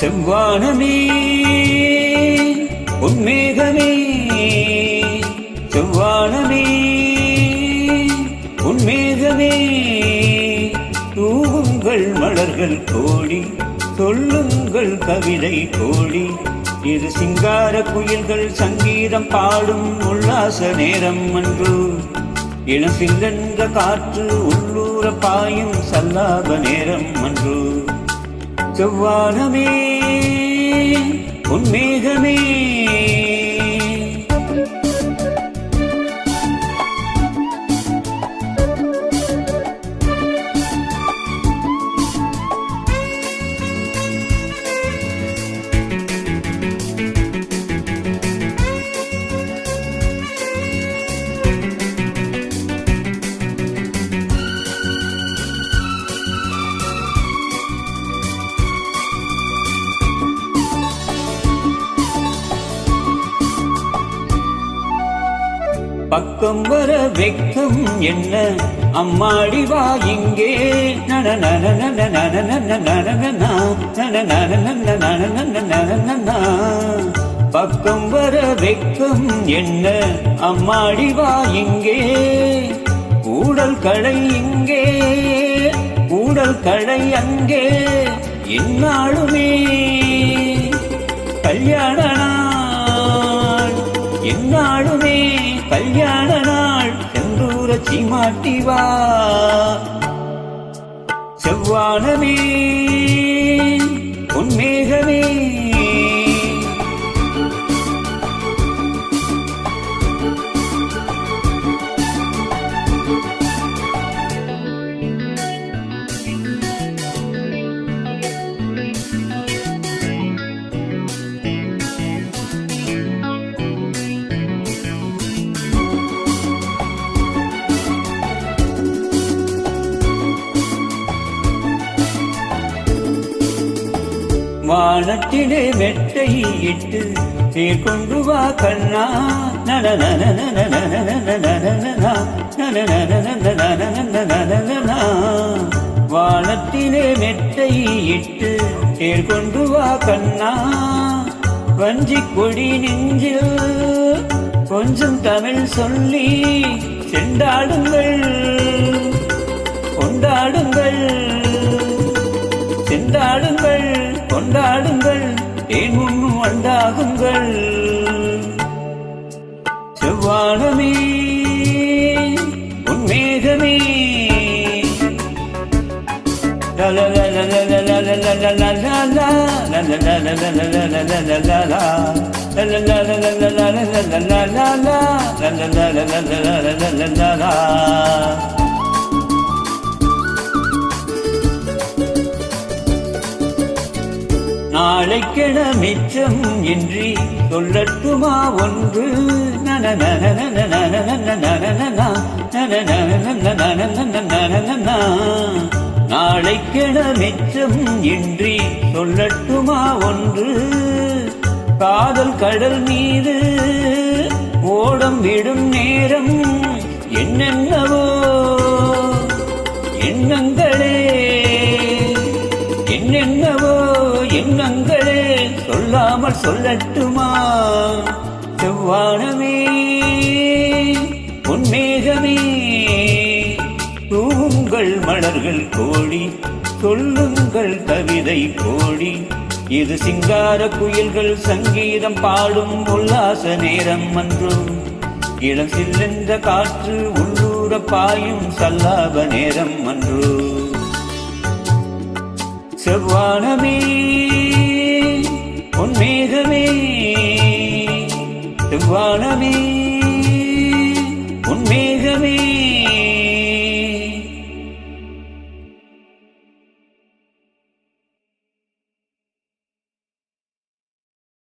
செவ்வானமே உன்மேகமே செவ்வானமே உன்மேகமே. தூவுங்கள் மலர்கள் கோழி சொல்லுங்கள் கவிதை கோழி இது சிங்கார குயில்கள் சங்கீதம் பாடும் உல்லாச நேரம் அன்று. இளசில்லென்ற காற்று உள்ளூர பாயும் சல்லாப நேரம் அன்று. செவ்வானமே உன்மேகமே பக்கம் வர வெக்கம் என்ன? அம்மாடி வா இங்கே. பக்கம் வர வெக்கம் என்ன? அம்மாடி வா இங்கே. ஊடல் கடை இங்கே. ஊடல் கடை அங்கே. என்னாலுமே. கல்யாண என்னாளுமே கல்யாண நாள் செந்தூரச்சி மாட்டிவா செவ்வானமே வானத்திலே மெட்டை இட்டு தேர் கொண்டு வா கண்ணா வானத்திலே மெட்டை இட்டு தேர் கொண்டு வா கண்ணா வஞ்சி கொடி நெஞ்சில் கொஞ்சம் தமிழ் சொல்லி சென்றாடுங்கள் ஏன் உண்ணும் அண்டாகுங்கள்? செவ்வானமே உன்மேகமே la la la la la நாளைக்கென மிச்சம் இன்றி சொல்லட்டுமா ஒன்று நாளைக்கென மிச்சம் இன்றி சொல்லட்டுமா ஒன்று காதல் கடல் மீது ஓடம் விடும் நேரம் என்னென்னவோ எண்ணங்களே சொல்லாமல் சொல்லட்டுமா? செவ்வானமே உன்மேகமே தூங்கள் மலர்கள் கோடி சொல்லுங்கள் கவிதை கோடி. இது சிங்கார குயில்கள் சங்கீதம் பாடும் உல்லாச நேரம் அன்றும். இளம் சில்லென்ற காற்று உள்ளூர பாயும் சல்லாப நேரம் அன்று செவ்வானமே மேகமே வானமே